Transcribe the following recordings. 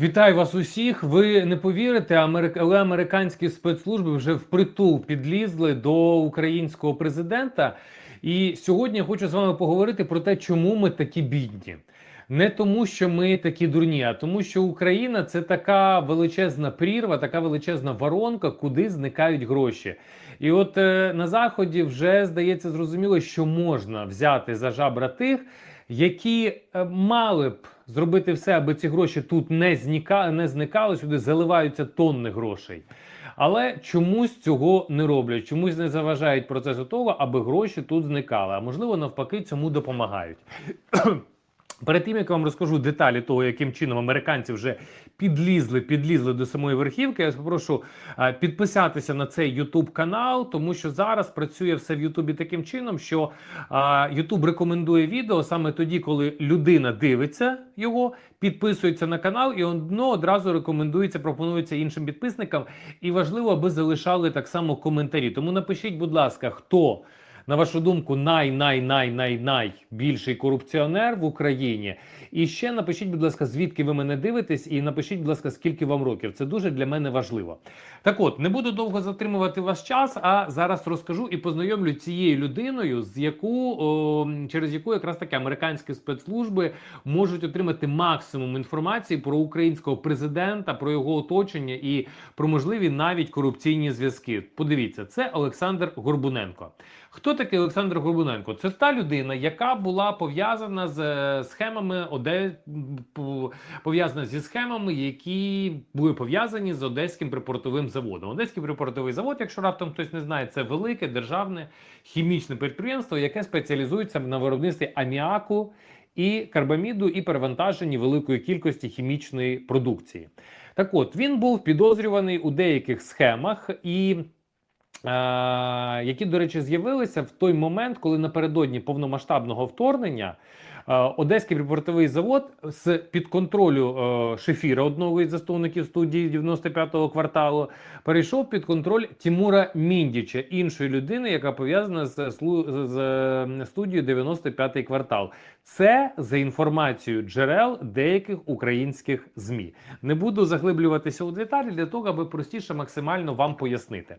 Вітаю вас усіх. Ви не повірите, але американські спецслужби вже впритул підлізли до українського президента. І сьогодні я хочу з вами поговорити про те, чому ми такі бідні. Не тому, що ми такі дурні, а тому, що Україна це така величезна прірва, така величезна воронка, куди зникають гроші. І от е, на заході вже здається зрозуміло, що можна взяти за жабра тих, які е, мали б зробити все, аби ці гроші тут не зникали, не зникали, сюди заливаються тонни грошей. Але чомусь цього не роблять, чомусь не заважають процесу того, аби гроші тут зникали. А можливо, навпаки, цьому допомагають. Перед тим як я вам розкажу деталі того, яким чином американці вже підлізли, підлізли до самої верхівки. Я вас попрошу е, підписатися на цей YouTube канал, тому що зараз працює все в Ютубі таким чином, що е, YouTube рекомендує відео саме тоді, коли людина дивиться його, підписується на канал, і воно одразу рекомендується, пропонується іншим підписникам. І важливо, аби залишали так само коментарі. Тому напишіть, будь ласка, хто. На вашу думку, най-най-най-най-най корупціонер в Україні. І ще напишіть, будь ласка, звідки ви мене дивитесь, і напишіть, будь ласка, скільки вам років. Це дуже для мене важливо. Так от, не буду довго затримувати ваш час, а зараз розкажу і познайомлю цією людиною, з яку о, через яку якраз таки американські спецслужби можуть отримати максимум інформації про українського президента, про його оточення і про можливі навіть корупційні зв'язки. Подивіться, це Олександр Горбуненко. Хто такий Олександр Горбуненко? Це та людина, яка була пов'язана з е, схемами Оде... пов'язана зі схемами, які були пов'язані з Одеським припортовим заводом. Одеський припортовий завод, якщо раптом хтось не знає, це велике державне хімічне підприємство, яке спеціалізується на виробництві аміаку і карбаміду і перевантаженні великої кількості хімічної продукції. Так от він був підозрюваний у деяких схемах і. Е, які, до речі, з'явилися в той момент, коли напередодні повномасштабного вторгнення е, Одеський припортовий завод з під контролю е, Шефіра, одного із засновників студії 95-го кварталу, перейшов під контроль Тімура Міндіча, іншої людини, яка пов'язана з, з студією 95-й квартал. Це за інформацією джерел деяких українських змі. Не буду заглиблюватися у деталі для того, аби простіше максимально вам пояснити.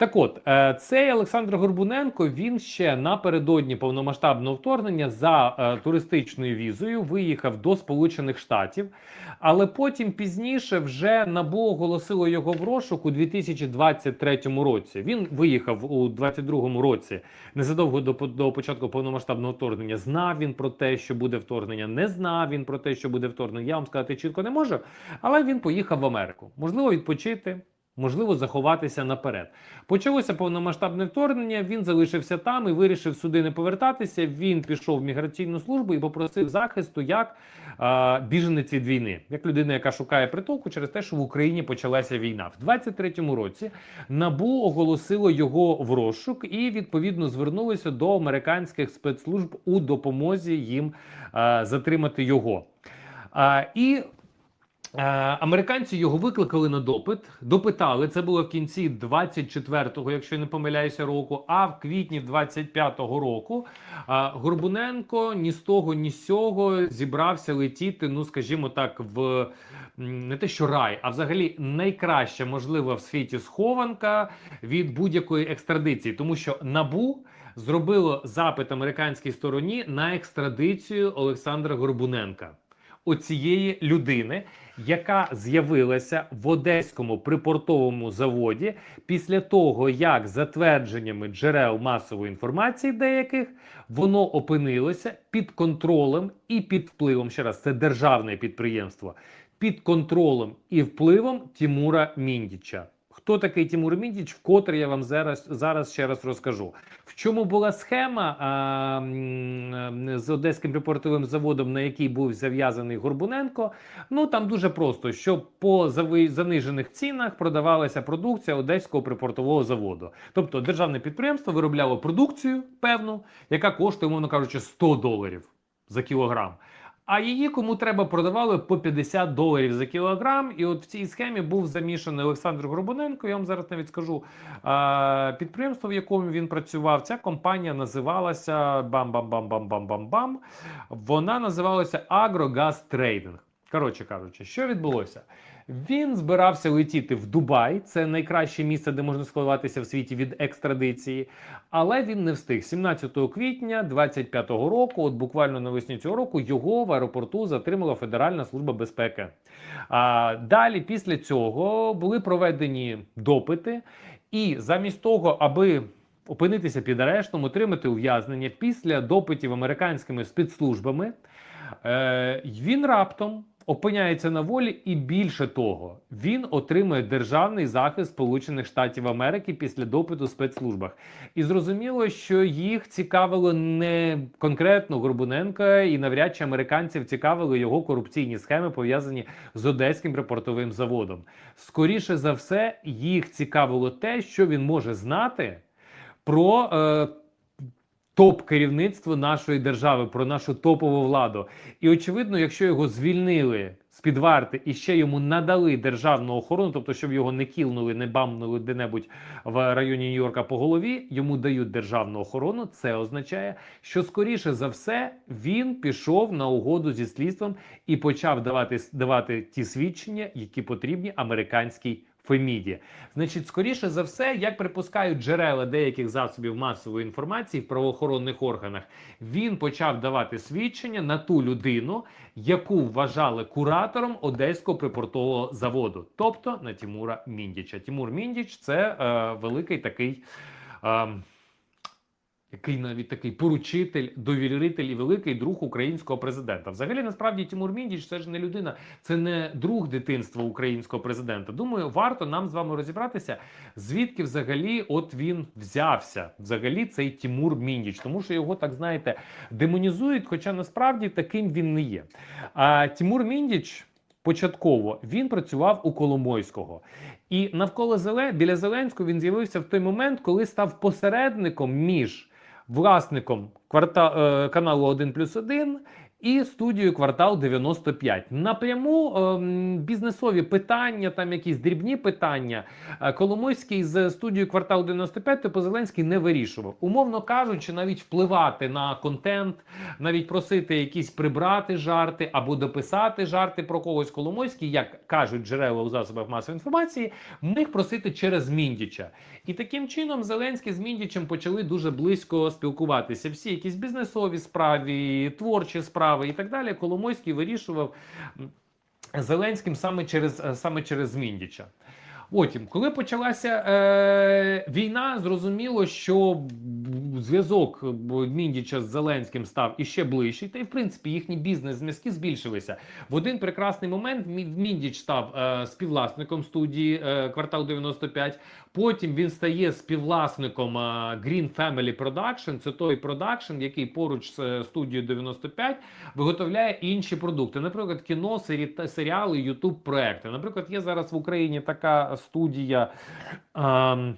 Так от, е, цей Олександр Горбуненко він ще напередодні повномасштабного вторгнення за е, туристичною візою виїхав до Сполучених Штатів, але потім пізніше вже НАБУ оголосило його в розшук у 2023 році. Він виїхав у 2022 році незадовго до, до початку повномасштабного вторгнення. Знав він про те, що буде вторгнення, не знав він про те, що буде вторгнення. Я вам сказати чітко не можу, але він поїхав в Америку. Можливо, відпочити. Можливо, заховатися наперед. Почалося повномасштабне вторгнення. Він залишився там і вирішив сюди не повертатися. Він пішов в міграційну службу і попросив захисту як е, біженець від війни, як людина, яка шукає притулку через те, що в Україні почалася війна. В 23-му році набу оголосило його в розшук і відповідно звернулося до американських спецслужб у допомозі їм е, затримати його. А, і Американці його викликали на допит, допитали. Це було в кінці 24-го, якщо я не помиляюся, року. А в квітні 25-го року е, Горбуненко ні з того, ні з сього зібрався летіти. Ну, скажімо так, в не те, що рай, а взагалі найкраща можлива в світі схованка від будь-якої екстрадиції, тому що набу. Зробило запит американській стороні на екстрадицію Олександра Горбуненка оцієї людини, яка з'явилася в одеському припортовому заводі після того, як за твердженнями джерел масової інформації деяких воно опинилося під контролем і під впливом. Ще раз, це державне підприємство під контролем і впливом Тімура Міндіча. Хто такий Тимур Міндіч, вкотре я вам зараз зараз ще раз розкажу. В чому була схема а, з одеським припортовим заводом, на який був зав'язаний Горбуненко? Ну там дуже просто, що по занижених цінах продавалася продукція одеського припортового заводу. Тобто державне підприємство виробляло продукцію певну, яка коштує, умовно кажучи, 100 доларів за кілограм. А її кому треба продавали по 50 доларів за кілограм. І от в цій схемі був замішаний Олександр Горбуненко. Я вам зараз навіть скажу підприємство, в якому він працював. Ця компанія називалася бам-бам-бам-бам-бам-бам-бам. Вона називалася Агрогаз Трейдинг. Коротше кажучи, що відбулося? Він збирався летіти в Дубай, це найкраще місце, де можна сховатися в світі від екстрадиції. Але він не встиг. 17 квітня 25-го року, от буквально навесні цього року, його в аеропорту затримала Федеральна служба безпеки. А далі, після цього, були проведені допити, і замість того, аби опинитися під арештом, отримати ув'язнення після допитів американськими спецслужбами, е, він раптом опиняється на волі, і більше того, він отримує державний захист Сполучених Штатів Америки після допиту в спецслужбах. І зрозуміло, що їх цікавило не конкретно Горбуненка, і навряд чи американців цікавили його корупційні схеми, пов'язані з одеським припортовим заводом. Скоріше за все, їх цікавило те, що він може знати про. Е, Топ керівництво нашої держави, про нашу топову владу. І очевидно, якщо його звільнили з під варти і ще йому надали державну охорону, тобто, щоб його не кілнули, не бамнули де-небудь в районі Нью-Йорка по голові, йому дають державну охорону. Це означає, що скоріше за все він пішов на угоду зі слідством і почав давати давати ті свідчення, які потрібні американській. Феміді, значить, скоріше за все, як припускають джерела деяких засобів масової інформації в правоохоронних органах, він почав давати свідчення на ту людину, яку вважали куратором одеського припортового заводу, тобто на Тімура Міндіча. Тімур Міндіч це е, великий такий. Е, який навіть такий поручитель, довіритель і великий друг українського президента. Взагалі, насправді, Тимур Міндіч це ж не людина, це не друг дитинства українського президента. Думаю, варто нам з вами розібратися, звідки взагалі от він взявся. Взагалі, цей Тимур Міндіч, тому що його так знаєте демонізують, хоча насправді таким він не є. А Тимур Міндіч. Початково він працював у Коломойського, і навколо Зеле біля Зеленського він з'явився в той момент, коли став посередником між власником кварта, е, каналу 1 плюс 1 і студією квартал 95. Напряму е, бізнесові питання, там якісь дрібні питання. Е, Коломойський з студією квартал 95 типу Зеленський не вирішував. Умовно кажучи, навіть впливати на контент, навіть просити якісь прибрати жарти або дописати жарти про когось Коломойський, як кажуть джерела у засобах масової інформації, міг просити через Міндіча. І таким чином Зеленський з Міндічем почали дуже близько спілкуватися. Всі якісь бізнесові справи, творчі справи і так далі. Коломойський вирішував Зеленським саме через саме через Міндіча. Потім, коли почалася е, війна, зрозуміло, що зв'язок Міндіча з Зеленським став іще ближчий, та й в принципі їхні бізнес-зв'язки збільшилися. В один прекрасний момент Міндіч став е, співвласником студії е, квартал 95. Потім він стає співвласником е, Green Family Production. Це той продакшн, який поруч з е, студією 95 виготовляє інші продукти, наприклад, кіно, сері, серіали, ютуб проекти. Наприклад, є зараз в Україні така студія. Е,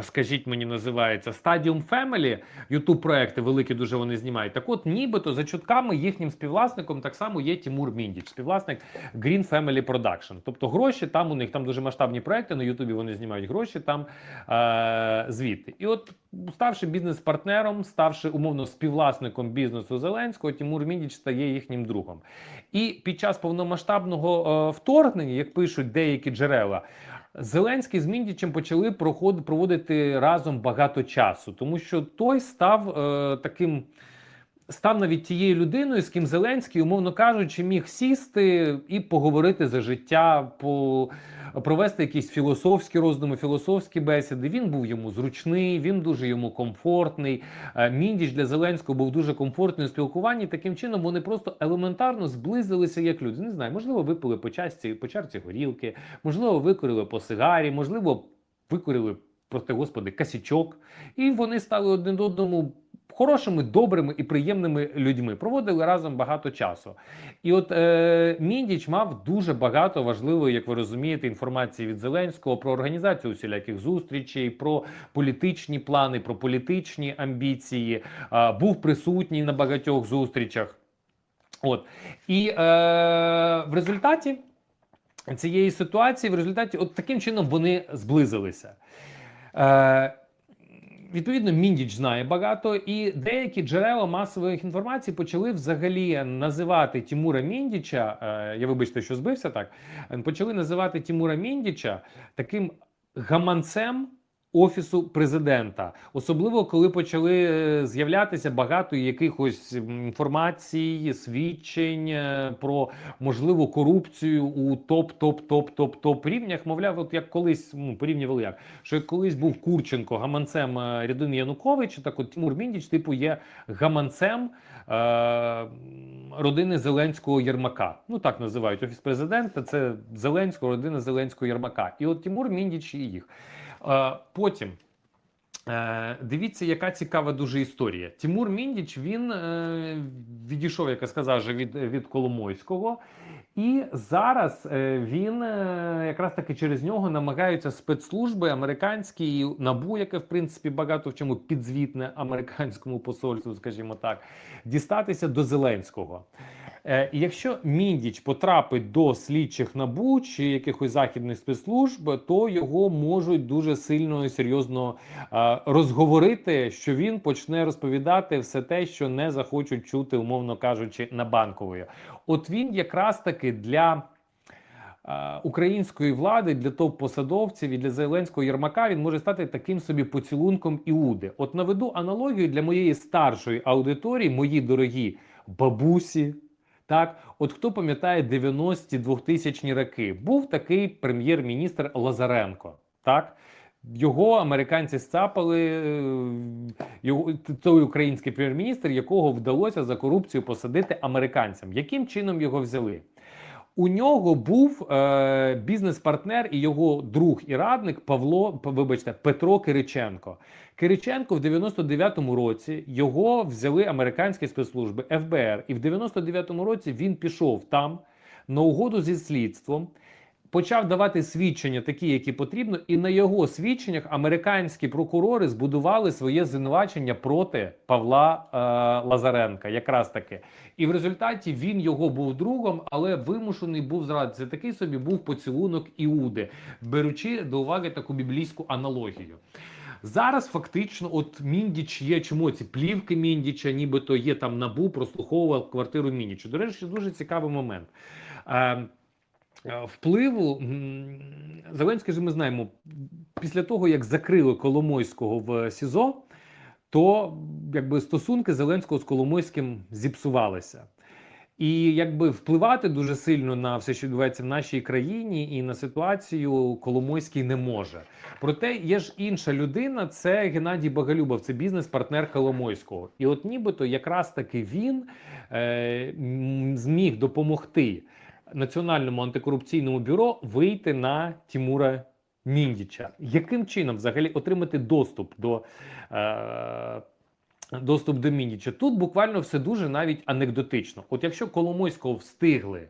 Скажіть мені, називається Stadium Family, ютуб проекти великі дуже вони знімають. Так от, нібито за чутками їхнім співвласником так само є Тимур Міндіч, співвласник Green Family Production. Тобто гроші там у них там дуже масштабні проекти. На Ютубі вони знімають гроші там е- звідти. І от, ставши бізнес-партнером, ставши умовно співвласником бізнесу Зеленського, Тимур Міндіч стає їхнім другом. І під час повномасштабного е вторгнення, як пишуть деякі джерела. Зеленський з Міндічем почали проход, проводити разом багато часу, тому що той став е, таким. Став навіть тією людиною, з ким Зеленський, умовно кажучи, міг сісти і поговорити за життя, по провести якісь філософські роздуми, філософські бесіди. Він був йому зручний, він дуже йому комфортний. Е, Міндіч для Зеленського був дуже комфортний у спілкуванні. Таким чином вони просто елементарно зблизилися як люди. Не знаю, можливо, випили по чарці, по чарці горілки, можливо, викурили по сигарі, можливо, викурили, прости господи, касічок, і вони стали один одному хорошими, добрими і приємними людьми. Проводили разом багато часу. І от е, Міндіч мав дуже багато важливої, як ви розумієте, інформації від Зеленського про організацію усіляких зустрічей, про політичні плани, про політичні амбіції. Е, був присутній на багатьох зустрічах. От і е, в результаті цієї ситуації, в результаті, от таким чином вони зблизилися. Е, Відповідно, міндіч знає багато, і деякі джерела масових інформацій почали взагалі називати Тімура Міндіча. е, Я вибачте, що збився так. Почали називати Тімура Міндіча таким гаманцем офісу президента, особливо коли почали е, з'являтися багато якихось інформацій, свідчень е, про можливу корупцію у топ, топ, топ, топ, топ рівнях. Мовляв, от як колись ну, порівнювали як, що як колись був Курченко гаманцем е, Рядин Янукович, так от Тимур Міндіч, типу, є гаманцем е, родини Зеленського Єрмака. Ну так називають офіс президента. Це Зеленського, родина Зеленського Єрмака. І от Тимур Міндіч і їх. Е, потім. Е, Дивіться, яка цікава дуже історія. Тимур Міндіч він е, відійшов, як я сказав, від, від Коломойського, і зараз він якраз таки через нього намагаються спецслужби американські і набу, яке в принципі багато в чому підзвітне американському посольству, скажімо так, дістатися до Зеленського. Е, якщо Міндіч потрапить до слідчих набу чи якихось західних спецслужб, то його можуть дуже сильно і серйозно е, розговорити, що він почне розповідати все те, що не захочуть чути, умовно кажучи, на банкової. От він якраз таки для. е, Української влади для топ-посадовців і для Зеленського Єрмака він може стати таким собі поцілунком Іуди. От наведу аналогію для моєї старшої аудиторії, мої дорогі бабусі. Так, от хто пам'ятає 90-ті 2000-ні роки, був такий прем'єр-міністр Лазаренко. Так, його американці сцапали, е, його той український прем'єр-міністр, якого вдалося за корупцію посадити американцям. Яким чином його взяли? У нього був е, бізнес-партнер і його друг і радник Павло, вибачте, Петро Кириченко. Кириченко в 99-му році його взяли американські спецслужби ФБР, і в 99-му році він пішов там на угоду зі слідством. Почав давати свідчення, такі, які потрібно, і на його свідченнях американські прокурори збудували своє звинувачення проти Павла е, Лазаренка, якраз таки. І в результаті він його був другом, але вимушений був зрадити. Це такий собі був поцілунок Іуди, беручи до уваги таку біблійську аналогію. Зараз фактично, от Міндіч є чому ці плівки Міндіча, нібито є там набу, прослуховував квартиру Міндіча. До речі, дуже цікавий момент. Е, Впливу Зеленський же ми знаємо після того, як закрили Коломойського в СІЗО, то якби стосунки Зеленського з Коломойським зіпсувалися. І якби впливати дуже сильно на все, що відбувається в нашій країні, і на ситуацію Коломойський не може. Проте є ж інша людина, це Геннадій Боголюбов, це бізнес-партнер Коломойського. І от нібито якраз таки він е, зміг допомогти Національному антикорупційному бюро вийти на Тімура Міндіча. Яким чином взагалі отримати доступ до. Е, Доступ до Міндіча. Тут буквально все дуже навіть анекдотично. От якщо Коломойського встигли,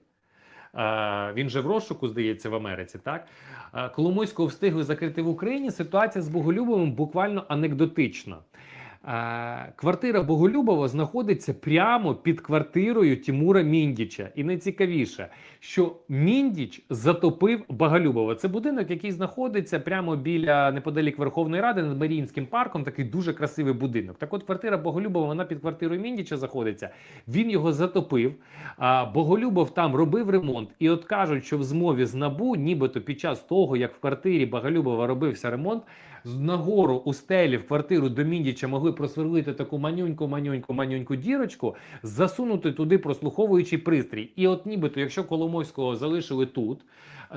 е, він же в розшуку, здається, в Америці, так? Е, Коломойського встигли закрити в Україні, ситуація з Боголюбовим буквально анекдотична. Квартира Боголюбова знаходиться прямо під квартирою Тимура Міндіча. І найцікавіше, що Міндіч затопив Боголюбова. Це будинок, який знаходиться прямо біля неподалік Верховної Ради над Маріїнським парком. Такий дуже красивий будинок. Так, от квартира Боголюбова, вона під квартирою Міндіча знаходиться. Він його затопив. Боголюбов там робив ремонт. І от кажуть, що в змові з набу, нібито під час того, як в квартирі Боголюбова робився ремонт, нагору у стелі в квартиру до Міндіча могли просверлити таку манюньку, манюньку, манюньку дірочку, засунути туди прослуховуючий пристрій. І от нібито, якщо Коломойського залишили тут,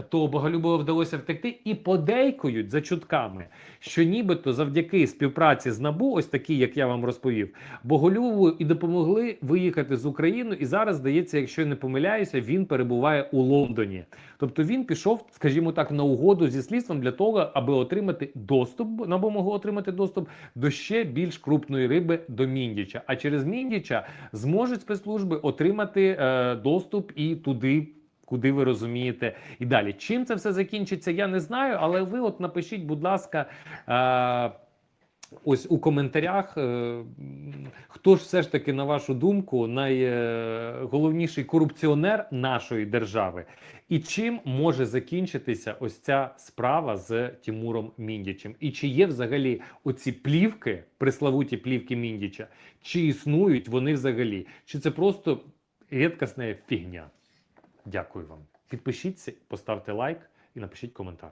то Боголюбова вдалося втекти і подейкують за чутками, що нібито завдяки співпраці з НАБУ, ось такі, як я вам розповів, Боголюбову і допомогли виїхати з України. І зараз, здається, якщо я не помиляюся, він перебуває у Лондоні. Тобто він пішов, скажімо так, на угоду зі слідством для того, аби отримати доступ, НАБУ могло отримати доступ до ще більш крупної риби до Міндіча. А через Міндіча зможуть спецслужби отримати е, доступ і туди. Куди ви розумієте і далі. Чим це все закінчиться, я не знаю, але ви от напишіть, будь ласка, е, ось у коментарях, е, хто ж все ж таки, на вашу думку, найголовніший корупціонер нашої держави, і чим може закінчитися ось ця справа з Тимуром Міндічем? І чи є взагалі оці плівки, преславуті плівки Міндіча, чи існують вони взагалі? Чи це просто рідкісна фігня? Дякую вам. Підпишіться, поставте лайк і напишіть коментар.